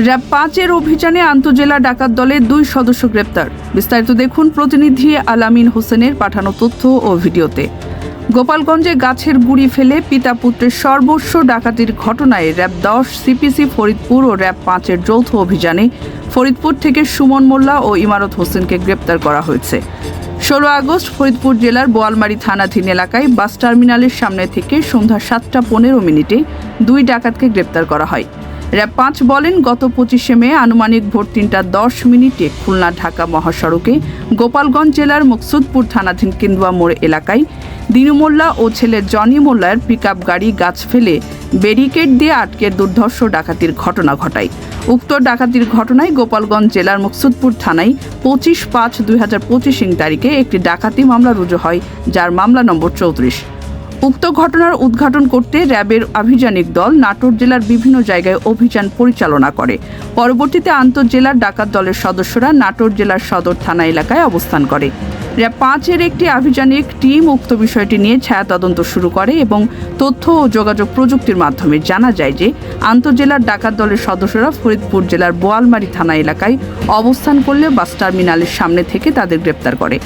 RAB পাঁচের অভিযানে আন্তজেলা ডাকাত দলের দুই সদস্য গ্রেপ্তার। বিস্তারিত দেখুন প্রতিনিধি আলামিন হোসেনের পাঠানো তথ্য ও ভিডিওতে। গোপালগঞ্জে গাছের গুড়ি ফেলে পিতা পুত্রের সর্বস্ব ডাকাতির ঘটনায় র্যাব দশ, সিপিসি ফরিদপুর ও র্যাব পাঁচের যৌথ অভিযানে ফরিদপুর থেকে সুমন মোল্লা ও ইমারত হোসেনকে গ্রেপ্তার করা হয়েছে। ষোলো আগস্ট ফরিদপুর জেলার বোয়ালমারি থানাধীন এলাকায় বাস টার্মিনালের সামনে থেকে সন্ধ্যা সাতটা পনেরো মিনিটে দুই ডাকাতকে গ্রেপ্তার করা হয়। র্যাব পাঁচ বলেন, গত পঁচিশে মে আনুমানিক ভোর তিনটা দশ মিনিটে খুলনা ঢাকা মহাসড়কে গোপালগঞ্জ জেলার মুকসুদপুর থানাধীন কেন্দুয়া মোড় এলাকায় দিনু মোল্লা ও ছেলে জনি মোল্লার পিকআপ গাড়ি গাছ ফেলে ব্যারিকেড দিয়ে আটকে দুর্ধর্ষ ডাকাতির ঘটনা ঘটায়। উক্ত ডাকাতির ঘটনায় গোপালগঞ্জ জেলার মুকসুদপুর থানায় পঁচিশ পাঁচ দুই হাজার পঁচিশ তারিখে একটি ডাকাতি মামলা রুজু হয়, যার মামলা নম্বর চৌত্রিশ। উক্ত ঘটনার উদ্ঘাটন করতে র্যাবের আভিযানিক দল নাটোর জেলার বিভিন্ন জায়গায় অভিযান পরিচালনা করে। পরবর্তীতে আন্তঃজেলার ডাকাত দলের সদস্যরা নাটোর জেলার সদর থানা এলাকায় অবস্থান করে। র্যাব পাঁচের একটি আভিযানিক টিম উক্ত বিষয়টি নিয়ে ছায়া তদন্ত শুরু করে এবং তথ্য ও যোগাযোগ প্রযুক্তির মাধ্যমে জানা যায় যে আন্তঃজেলার ডাকাত দলের সদস্যরা ফরিদপুর জেলার বোয়ালমারি থানা এলাকায় অবস্থান করলে বাস টার্মিনালের সামনে থেকে তাদের গ্রেপ্তার করে।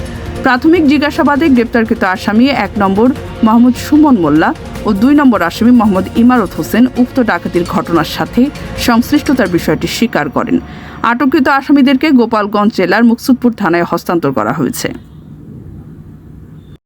প্রাথমিক জিজ্ঞাসাবাদে গ্রেপ্তারকৃত আসামি এক নম্বর মোহাম্মদ সুমন মোল্লা ও দুই নম্বর আসামি মোহাম্মদ ইমারত হোসেন উক্ত ডাকাতির ঘটনার সাথে সংশ্লিষ্টতার বিষয়টি স্বীকার করেন। আটককৃত আসামিদেরকে গোপালগঞ্জ জেলার মুকসুদপুর থানায় হস্তান্তর করা হয়েছে।